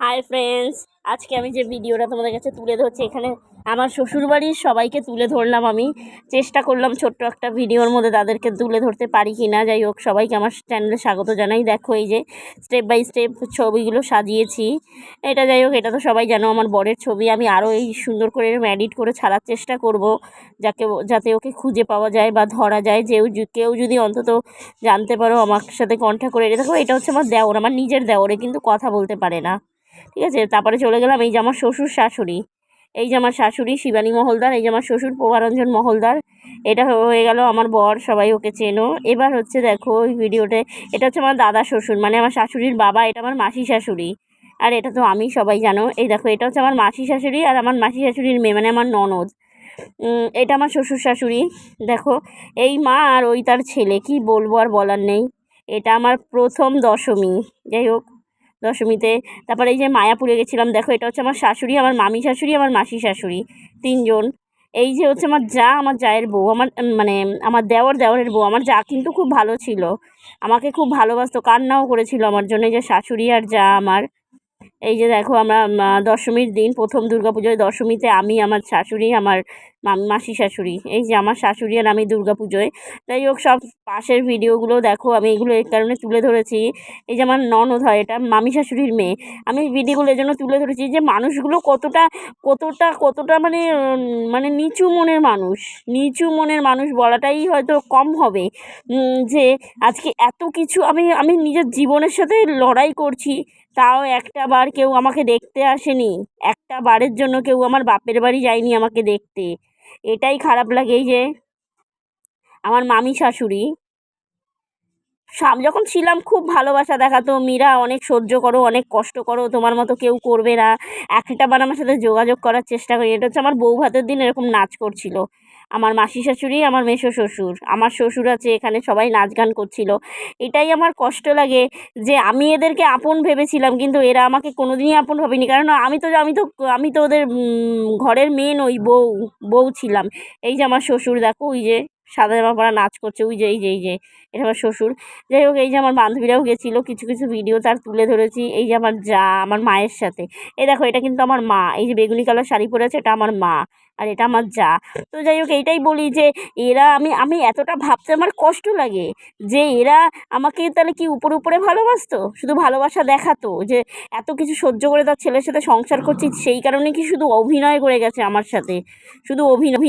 Hi friends আজকে আমি যে ভিডিওটা তোমাদের কাছে তুলে ধরছি, এখানে আমার শ্বশুরবাড়ির সবাইকে তুলে ধরলাম আমি। চেষ্টা করলাম ছোট্ট একটা ভিডিওর মধ্যে তাদেরকে তুলে ধরতে পারি কি না যাই হোক, সবাইকে আমার চ্যানেলে স্বাগত জানাই। দেখো এই যে স্টেপ বাই স্টেপ ছবিগুলো সাজিয়েছি। এটা যাই হোক, এটা তো সবাই জানো, আমার বরের ছবি। আমি আরও এই সুন্দর করে এডিট করে ছাড়ার চেষ্টা করব, যাকে যাতে ওকে খুঁজে পাওয়া যায় বা ধরা যায়। যে কেউ যদি অন্তত জানতে পারো, আমার সাথে কন্ট্যাক্ট করে। দেখো, এটা হচ্ছে আমার দেওর, আমার নিজের দেওরে কিন্তু কথা বলতে পারে না। ঠিক আছে? তারপরে চলে গেলাম এই যে আমার শ্বশুর শাশুড়ি। এই যে আমার শাশুড়ি শিবানী মহলদার, এই যে আমার শ্বশুর প্রভারঞ্জন মহলদার। এটা হয়ে গেল আমার বর, সবাই ওকে চেনো। এবার হচ্ছে দেখো ওই ভিডিওতে, এটা হচ্ছে আমার দাদা শ্বশুর মানে আমার শাশুড়ির বাবা, এটা আমার মাসি শাশুড়ি। আর এটা তো আমি সবাই জানো। এই দেখো, এটা হচ্ছে আমার মাসি শাশুড়ি আর আমার মাসি শাশুড়ির মেয়ে মানে আমার ননদ। এটা আমার শ্বশুর শাশুড়ি। দেখো, এই মা আর ওই তার ছেলে, কি বলব আর বলার নেই। এটা আমার প্রথম দশমী। যাই হোক দশমীতে। তারপরে এই যে মায়াপুরে গেছিলাম, দেখো এটা হচ্ছে আমার শাশুড়ি, আমার মামি শাশুড়ি, আমার মাসি শাশুড়ি, তিনজন। এই যে হচ্ছে আমার যা, আমার জায়ের বউ, আমার মানে আমার দেওয়ার দেওয়ারের বউ, আমার যা কিন্তু খুব ভালো ছিল। আমাকে খুব ভালোবাসতো, কান্নাও করেছিল আমার জন্য যে শাশুড়ি আর যা আমার। এই যে দেখো আমরা দশমীর দিন, প্রথম দুর্গাপুজোয় দশমীতে আমি, আমার শাশুড়ি, আমার মাসি শাশুড়ি, এই যে আমার শাশুড়ি আর আমি দুর্গাপুজোয়। যাই হোক, সব পাশের ভিডিওগুলো দেখো, আমি এগুলো এই কারণে তুলে ধরেছি। এই যে আমার ননদ হয়, এটা মামি শাশুড়ির মেয়ে। আমি ভিডিওগুলো এই জন্য তুলে ধরেছি যে মানুষগুলো কতটা কতটা কতটা মানে মানে নিচু মনের মানুষ। নিচু মনের মানুষ বলাটাই হয়তো কম হবে। যে আজকে এত কিছু আমি আমি নিজের জীবনের সাথে লড়াই করছি তাও একটা বার কেউ আমাকে দেখতে আসেনি। একটা বারের জন্য কেউ আমার বাপের বাড়ি যায়নি আমাকে দেখতে। এটাই খারাপ লাগে যে। আমার মামি শাশুড়ি। সাম, যখন ছিলাম খুব ভালোবাসা দেখাতো। মীরা, অনেক সহ্য করো, অনেক কষ্ট করো, তোমার মতো কেউ করবে না। একটা বার আমার সাথে যোগাযোগ করার চেষ্টা করি। এটা হচ্ছে আমার বউ ভাতের দিন, এরকম নাচ করছিল। আমার মাসি শাশুড়ি, আমার মেসো শ্বশুর। আমার শ্বশুর আছে, এখানে সবাই নাচ গান করছিল। এটাই আমার কষ্ট লাগে যে আমি এদেরকে আপন ভেবেছিলাম, কিন্তু এরা আমাকে কোনো দিনই আপন ভাবেনি। কারণ আমি তো আমি তো আমি তো ওদের ঘরের মেন ওই বউ বউ ছিলাম। এই যে আমার শ্বশুর, দেখো ওই যে সাদা জামা পরা নাচ করছে, ওই যে, এই যে এই যে, এটা আমার শ্বশুর। যাই হোক, এই যে আমার বান্ধবীরাও গেছিল, কিছু কিছু ভিডিও তার তুলে ধরেছি, এই যে আমার যা, আমার মায়ের সাথে। এই দেখো, এটা কিন্তু আমার মা, এই যে বেগুনি কালার শাড়ি পরেছে এটা আমার মা, আর এটা আমার যা। তো যাই হোক, এইটাই বলি যে, এরা, আমি আমি এতটা ভাবতে আমার কষ্ট লাগে যে, এরা আমাকে তাহলে কি উপরে উপরে ভালোবাসতো? শুধু ভালোবাসা দেখাতো যে, এত কিছু সহ্য করে তার ছেলের সাথে সংসার করছি, সেই কারণে কি শুধু অভিনয় করে গেছে আমার সাথে? শুধু অভিনয়